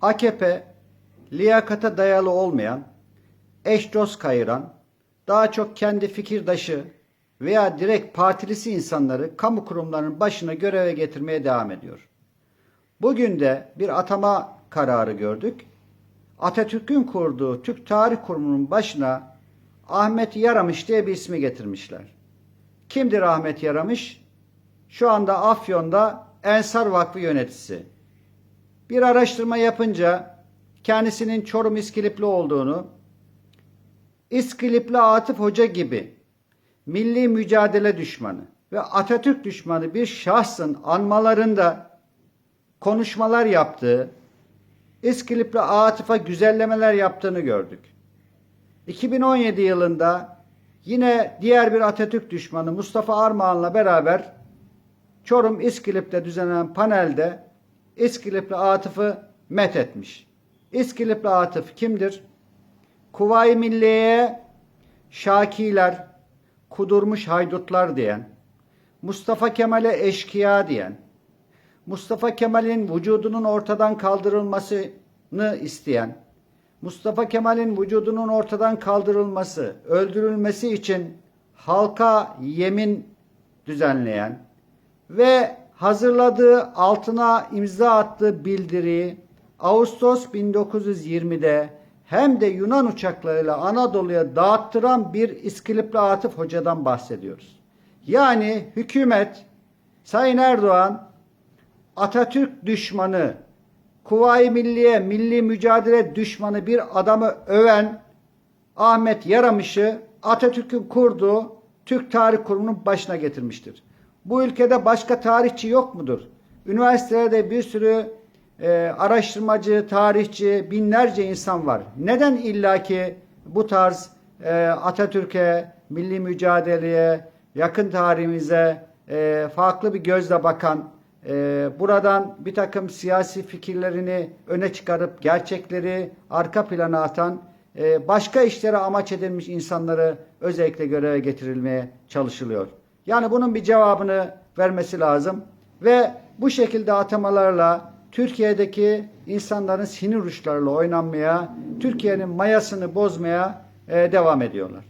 AKP liyakata dayalı olmayan, eş dost kayıran, daha çok kendi fikirdaşı veya direkt partilisi insanları kamu kurumlarının başına göreve getirmeye devam ediyor. Bugün de bir atama kararı gördük. Atatürk'ün kurduğu Türk Tarih Kurumu'nun başına Ahmet Yaramış diye bir ismi getirmişler. Kimdir Ahmet Yaramış? Şu anda Afyon'da Ensar Vakfı yöneticisi. Bir araştırma yapınca kendisinin Çorum İskilipli olduğunu, İskilipli Atıf Hoca gibi milli mücadele düşmanı ve Atatürk düşmanı bir şahsın anmalarında konuşmalar yaptığı, İskilipli Atıf'a güzellemeler yaptığını gördük. 2017 yılında yine diğer bir Atatürk düşmanı Mustafa Armağan'la beraber Çorum İskilip'te düzenlenen panelde İskilipli Atıf'ı met etmiş. İskilipli Atıf kimdir? Kuvayi Milliye'ye Şakiler, kudurmuş haydutlar diyen, Mustafa Kemal'e eşkıya diyen, Mustafa Kemal'in vücudunun ortadan kaldırılmasını isteyen, Mustafa Kemal'in vücudunun ortadan kaldırılması, öldürülmesi için halka yemin düzenleyen ve hazırladığı altına imza attığı bildiriyi Ağustos 1920'de hem de Yunan uçaklarıyla Anadolu'ya dağıttıran bir İskilipli Atıf Hoca'dan bahsediyoruz. Yani hükümet Sayın Erdoğan Atatürk düşmanı, Kuvayi Milliye, milli mücadele düşmanı bir adamı öven Ahmet Yaramış'ı Atatürk'ün kurduğu Türk Tarih Kurumu'nun başına getirmiştir. Bu ülkede başka tarihçi yok mudur? Üniversitelerde bir sürü e, araştırmacı, tarihçi, binlerce insan var. Neden illaki bu tarz e, Atatürk'e, milli mücadeleye, yakın tarihimize e, farklı bir gözle bakan, e, buradan bir takım siyasi fikirlerini öne çıkarıp gerçekleri arka plana atan, e, başka işlere amaç edilmiş insanları özellikle göreve getirilmeye çalışılıyor. Yani bunun bir cevabını vermesi lazım ve bu şekilde atamalarla Türkiye'deki insanların sinir uçlarıyla oynanmaya, Türkiye'nin mayasını bozmaya e, devam ediyorlar.